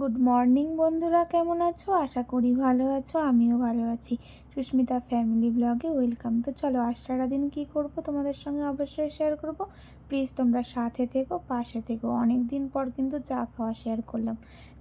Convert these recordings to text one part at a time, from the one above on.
Good morning বন্ধুরা। কেমন আছো? আশা করি ভালো আছো, আমিও ভালো আছি। সুস্মিতা ফ্যামিলি ব্লগে ওয়েলকাম। তো চলো, আজ সারাদিন কী করব তোমাদের সঙ্গে অবশ্যই শেয়ার করব। প্লিজ তোমরা সাথে থেকো, পাশে থেকো। অনেক দিন পর কিন্তু চা খাওয়া শেয়ার করলাম।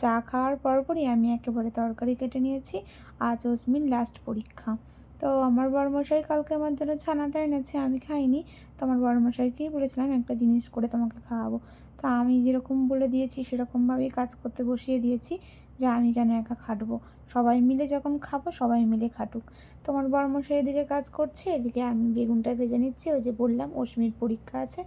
চা খাওয়ার পরপরই আমি একেবারে তরকারি কেটে নিয়েছি। আজ অসমিন লাস্ট পরীক্ষা। তো আমার বড়মশাই কালকে আমার জন্য ছানাটা এনেছে, আমি খাইনি। তো আমার বড়মশাইকেই বলেছিলাম, একটা জিনিস করে তোমাকে খাওয়াবো। তা আমি যেরকম বলে দিয়েছি, সেরকমভাবেই কাজ করতে বসিয়ে দিয়েছি যে আমি কেন একা খাটবো। সবাই মিলে যখন খাব, সবাই মিলে খাটুক। তোমার বর্মশাই এদিকে কাজ করছে, এদিকে আমি বেগুনটা ভেজে নিচ্ছি, ওই যে বললাম অশ্মির পরীক্ষা আছে,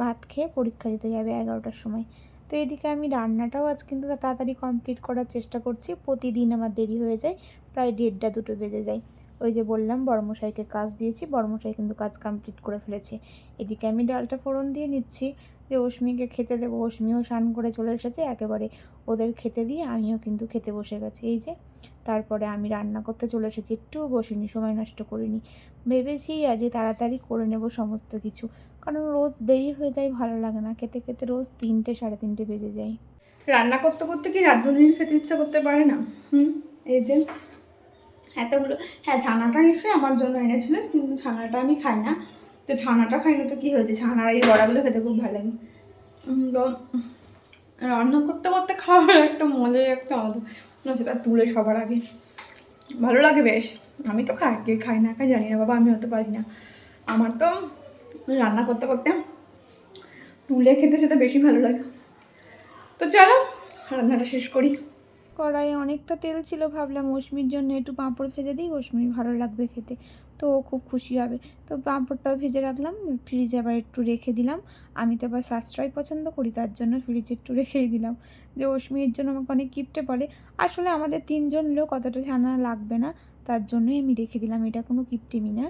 ভাত খেয়ে পরীক্ষা দিতে যাবে এগারোটার সময়। তো এদিকে আমি রান্নাটাও আজ কিন্তু তাড়াতাড়ি কমপ্লিট করার চেষ্টা করছি, প্রতিদিন আমার দেরি হয়ে যায়, প্রায় দেড়টা দুটো বেজে যায়। ওই যে বললাম বর্মশাইকে কাজ দিয়েছি বর্মশাই কিন্তু কাজ কমপ্লিট করে ফেলেছে। এদিকে আমি ডালটা ফোড়ন দিয়ে নিচ্ছি যে অশ্মিকে খেতে দেবো। অশ্মিও স্নান করে চলে এসেছে, একেবারে ওদের খেতে দিয়ে আমিও কিন্তু খেতে বসে গেছি। এই যে, তারপরে আমি রান্না করতে চলে এসেছি একটুও বসিনি, সময় নষ্ট করিনি। ভেবেছি আজ তাড়াতাড়ি করে নেব সমস্ত কিছু, কারণ রোজ দেরি হয়ে যায়, ভালো লাগে না। খেতে খেতে রোজ তিনটে, সাড়ে তিনটে বেজে যায়। রান্না করতে করতে কি রাঁধুনির খেতে ইচ্ছা করতে পারে না? হুম, এই যে এতগুলো হ্যাঁ ছানাটা নিশ্চয়ই আমার জন্য এনেছিল, কিন্তু ছানাটা আমি খাই না। তো ছানাটা খাই না তো কী হয়েছে? ছানার এই বড়াগুলো খেতে খুব ভালো লাগে। রান্না করতে করতে খাওয়ার একটা মজাই একটা আলাদা। সেটা তুলে সবার আগে। ভালো লাগে বেশ। আমি তো খাই, কে খাই না খাই জানি না, বাবা, আমি হতে পারি না। আমার তো রান্না করতে করতে তুলে খেতে সেটা বেশি ভালো লাগে। তো চলো, রান্নাটা শেষ করি। কড়াইয়ে অনেকটা তেল ছিল, ভাবলাম অশ্মির জন্য একটু পাঁপড় ভেজে দিই অশ্মির ভালো লাগবে খেতে। তো ও খুব খুশি হবে। তো পাঁপড়টাও ভেজে রাখলাম ফ্রিজে আবার একটু রেখে দিলাম। আমি তো আবার সাশ্রয় পছন্দ করি, তার জন্য ফ্রিজে একটু রেখেই দিলাম। যে অশ্মির জন্য আমাকে অনেক কিপটে বলে, আসলে আমাদের তিনজন লোক অতটা ছানা লাগবে না, তার জন্যই আমি রেখে দিলাম, এটা কোনো কিপটেমি না।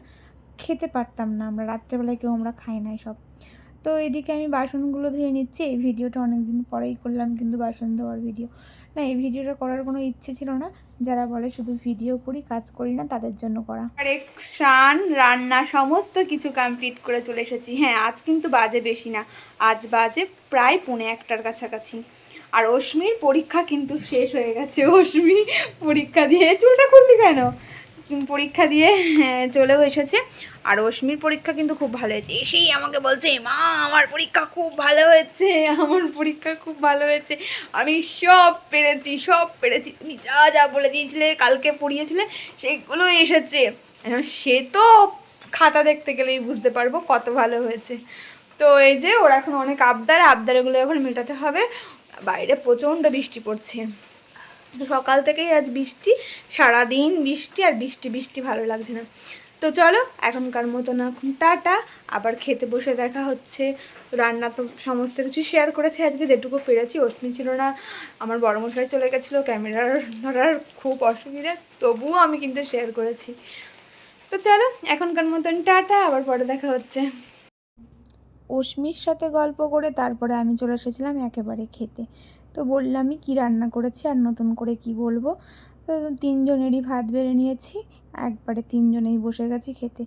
খেতে পারতাম না আমরা, রাত্রেবেলায় কেউ আমরা খাই না সব। তো এদিকে আমি বাসনগুলো ধুয়ে নিচ্ছি, এই ভিডিওটা অনেক দিন পরেই করলাম, কিন্তু বাসন ধোয়ার ভিডিও না, এই ভিডিওটা করার কোনো ইচ্ছে ছিল না। যারা বলে শুধু ভিডিও করি, কাজ করি না, তাদের জন্য করা। আরেক স্নান রান্না, সমস্ত কিছু কমপ্লিট করে চলে এসেছি। হ্যাঁ আজ কিন্তু বাজে বেশি না। আজ বাজে প্রায় পৌনে একটার কাছাকাছি। আর অশ্মির পরীক্ষা কিন্তু শেষ হয়ে গেছে। অশ্মি পরীক্ষা দিয়ে চুলটা খুলতি কেন? পরীক্ষা দিয়ে হ্যাঁ, চলেও এসেছে। আর অশ্মির পরীক্ষা কিন্তু খুব ভালো হয়েছে। এসেই আমাকে বলছে মা আমার পরীক্ষা খুব ভালো হয়েছে আমার পরীক্ষা খুব ভালো হয়েছে। আমি সব পেরেছি সব পেরেছি। তুমি যা যা বলে দিয়েছিলে কালকে পড়িয়েছিলে সেগুলো এসেছে। সে তো খাতা দেখতে গেলেই বুঝতে পারব কত ভালো হয়েছে। তো এই যে ওর এখন অনেক আবদার আবদারগুলো এখন মেটাতে হবে। বাইরে প্রচণ্ড বৃষ্টি পড়ছে। সকাল থেকেই আজ বৃষ্টি, সারাদিন বৃষ্টি আর বৃষ্টি বৃষ্টি ভালো লাগছে না। তো চলো, এখনকার মতন এখন টাটা। আবার খেতে বসে দেখা হচ্ছে। তো রান্না তো সমস্ত কিছু শেয়ার করেছে আজকে, যেটুকু পেরেছি। অশ্মি ছিল না, আমার বড় মশাই চলে গেছিল, ক্যামেরার ধরার খুব অসুবিধা, তবুও আমি কিন্তু শেয়ার করেছি। তো চলো, এখনকার মতন টাটা, আবার পরে দেখা হচ্ছে। অশ্মির সাথে গল্প করে তারপরে আমি চলে এসেছিলাম একেবারে খেতে। তো বললামই কি রান্না করেছি আর নতুন করে কি বলব। তো তিনজনেরই ভাত বেড়ে নিয়েছি, একবারে তিনজনেই বসে গেছি খেতে।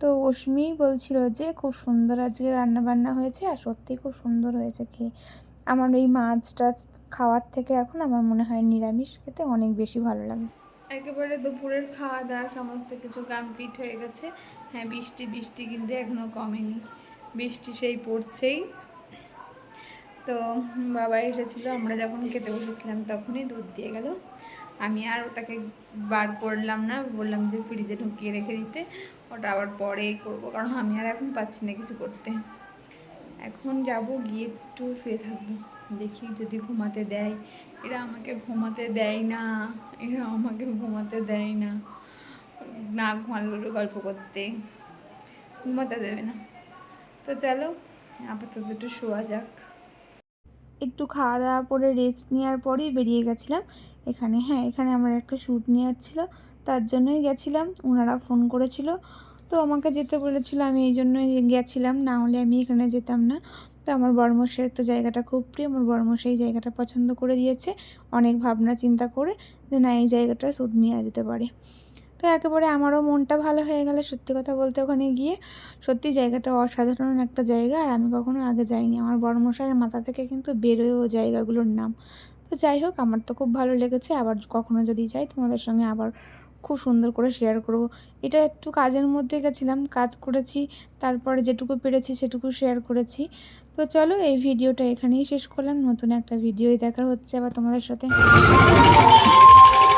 তো অশ্মি বলছিল যে খুব সুন্দর আজকে রান্না বান্না হয়েছে আর সত্যিই খুব সুন্দর হয়েছে খেয়ে। আমার এই মাছ টাছ খাওয়ার থেকে এখন আমার মনে হয় নিরামিষ খেতে অনেক বেশি ভালো লাগে। একেবারে দুপুরের খাওয়া দাওয়া সমস্ত কিছু কমপ্লিট হয়ে গেছে। হ্যাঁ বৃষ্টি বৃষ্টি কিন্তু এখনও কমেনি। বৃষ্টি সেই পড়ছেই। তো বাবা এসেছিল, আমরা যখন খেতে বসেছিলাম তখনই দুধ দিয়ে গেল। আমি আর ওটাকে বার করলাম না, বললাম যে ফ্রিজে ঢুকিয়ে রেখে দিতে, ওটা আবার পরে করব, কারণ আমি আর এখন পাচ্ছি না কিছু করতে। এখন যাব গিয়ে একটু শুয়ে থাকব, দেখি যদি ঘুমাতে দেয়। এরা আমাকে ঘুমাতে দেয় না, এরা আমাকে ঘুমাতে দেয় না। না ঘুমালে গল্প করতে, ঘুমাতে দেবে না। তো চলো, আপাতত একটু শোয়া যাক। একটু খাওয়া দাওয়া করে রেস্ট নেওয়ার পরেই বেরিয়ে গেছিলাম। এখানে হ্যাঁ এখানে আমার একটা শ্যুট নেওয়ার ছিল, তার জন্যই গেছিলাম ওনারা ফোন করেছিল। তো আমাকে যেতে বলেছিল, আমি এই জন্যই গেছিলাম, না হলে আমি এখানে যেতাম না। তো আমার বর্মশের তো জায়গাটা খুব প্রিয়, আমার বর্মশাই এই জায়গাটা পছন্দ করে দিয়েছে, অনেক ভাবনা চিন্তা করে যে না, এই জায়গাটা শ্যুট নেওয়া যেতে পারে। তো একেবারে আমারও মনটা ভালো হয়ে গেলে সত্যি কথা বলতে ওখানে গিয়ে। সত্যি জায়গাটা অসাধারণ একটা জায়গা আর আমি কখনো আগে যাইনি। আমার বড়মশাইয়ের মাথা থেকে কিন্তু বেরোয় ও জায়গাগুলোর নাম। তো তো যাই হোক, আমার তো খুব ভালো লেগেছে। আবার কখনো যদি যাই, তোমাদের সঙ্গে আবার খুব সুন্দর করে শেয়ার করব। এটা একটু কাজের মধ্যে গেছিলাম, কাজ করেছি, তারপরে যেটুকু পেরেছি সেটুকু শেয়ার করেছি। তো চলো, এই ভিডিওটা এখানেই শেষ করলাম। নতুন একটা ভিডিওই দেখা হচ্ছে আবার তোমাদের সাথে।